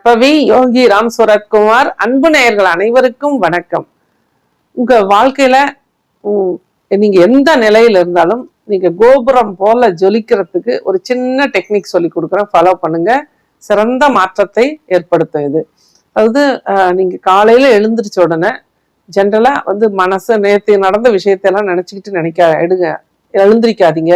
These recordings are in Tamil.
நற்பவி யோகி ராம் சுரத்குமார் அன்பு நேயர்கள் அனைவருக்கும் வணக்கம். உங்க வாழ்க்கையில உம், நீங்க எந்த நிலையில இருந்தாலும் நீங்க கோபுரம் போல ஜொலிக்கிறதுக்கு ஒரு சின்ன டெக்னிக் சொல்லி கொடுக்குறேன். ஃபாலோ பண்ணுங்க. சிறந்த மாற்றத்தை ஏற்படுத்தும் இது. அதாவது நீங்க காலையில எழுந்திரிச்ச உடனே ஜென்ரலா வந்து மனசு நேத்து நடந்த விஷயத்தையெல்லாம் நினைச்சுக்கிட்டு நினைக்க எடுங்க. எழுந்திரிக்காதீங்க.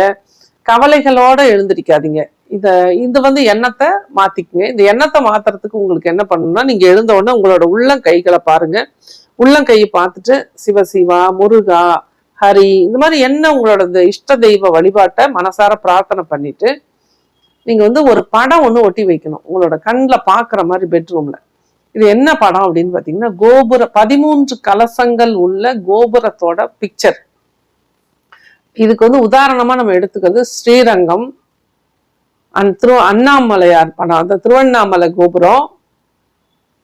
கவலைகளோட எழுந்திரிக்காதீங்க. இந்த இது வந்து எண்ணத்தை மாத்திக்குங்க. இந்த எண்ணத்தை மாத்துறதுக்கு உங்களுக்கு என்ன பண்ணணும்னா நீங்க எழுந்த உடனே உங்களோட உள்ளங்கைகளை பாருங்க. உள்ளங்கையை பார்த்துட்டு சிவசிவா முருகா ஹரி இந்த மாதிரி என்ன உங்களோட இந்த இஷ்ட தெய்வ வழிபாட்டை மனசார பிரார்த்தனை பண்ணிட்டு நீங்க வந்து ஒரு படம் ஒண்ணு ஒட்டி வைக்கணும். உங்களோட கண்ணில் பாக்குற மாதிரி பெட்ரூம்ல. இது என்ன படம் அப்படின்னு பாத்தீங்கன்னா கோபுர பதிமூன்று கலசங்கள் உள்ள கோபுரத்தோட பிக்சர் இதுக்கு வந்து உதாரணமா நம்ம எடுத்துக்கிறது ஸ்ரீரங்கம் அண்ட் திரு அண்ணாமலையார் படம் அந்த திருவண்ணாமலை கோபுரம்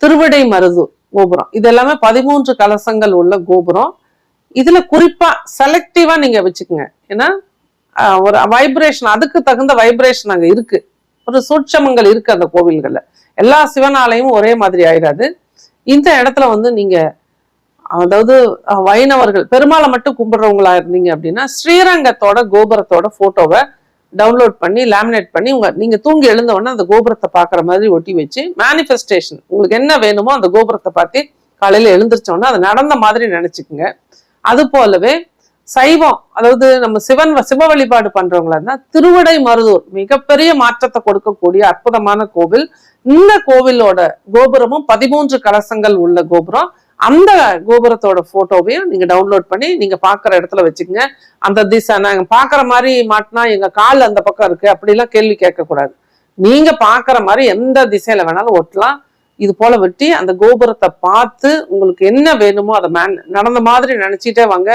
திருவிடை மருது கோபுரம். இது எல்லாமே பதிமூன்று கலசங்கள் உள்ள கோபுரம். இதுல குறிப்பா செலக்டிவா நீங்க வச்சுக்கோங்க. ஏன்னா ஒரு வைப்ரேஷன் அதுக்கு தகுந்த வைப்ரேஷன் அங்க இருக்கு. ஒரு சூட்சமங்கள் இருக்கு அந்த கோவில்கள்ல. எல்லா சிவன் ஒரே மாதிரி ஆயிடாது இந்த இடத்துல வந்து நீங்க அதாவது வைணவர்கள் பெருமாளை மட்டும் கும்பிடுறவங்களா இருந்தீங்க அப்படின்னா ஸ்ரீரங்கத்தோட கோபுரத்தோட போட்டோவை டவுன்லோட் பண்ணி லேமினேட் பண்ணி உங்க நீங்க தூங்கி எழுந்த உடனே அந்த கோபுரத்தை பாக்குற மாதிரி ஒட்டி வச்சு மேனிஃபெஸ்டேஷன் உங்களுக்கு என்ன வேணுமோ அந்த கோபுரத்தை பார்த்து காலையில எழுந்திரிச்ச அது நடந்த மாதிரி நினைச்சுக்குங்க. அது போலவே சைவம் அதாவது நம்ம சிவன் சிவ வழிபாடு பண்றவங்களா இருந்தா திருவிடை மருதூர் மிகப்பெரிய மாற்றத்தை கொடுக்கக்கூடிய அற்புதமான கோவில். இந்த கோவிலோட கோபுரமும் பதிமூன்று கலசங்கள் உள்ள கோபுரம். அந்த கோபுரத்தோட போட்டோவையும் நீங்க டவுன்லோட் பண்ணி நீங்க பாக்குற இடத்துல வச்சுக்கோங்க. அந்த திசை நாங்க பாக்குற மாதிரி மாட்டினா எங்க கால் அந்த பக்கம் இருக்கு. அப்படிலாம் கேள்வி கேட்க கூடாது நீங்க பாக்குற மாதிரி எந்த திசையில வேணாலும் ஒட்டலாம். இது போல வெட்டி அந்த கோபுரத்தை பார்த்து உங்களுக்கு என்ன வேணுமோ அதை மேன் நடந்த மாதிரி நினைச்சிட்டே வாங்க.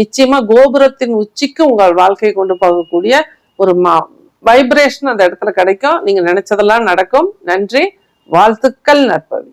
நிச்சயமா கோபுரத்தின் உச்சிக்கு உங்கள் வாழ்க்கையை கொண்டு போகக்கூடிய ஒரு வைப்ரேஷன் அந்த இடத்துல கிடைக்கும். நீங்க நினைச்சதெல்லாம் நடக்கும். நன்றி. வாழ்த்துக்கள் நற்பவி.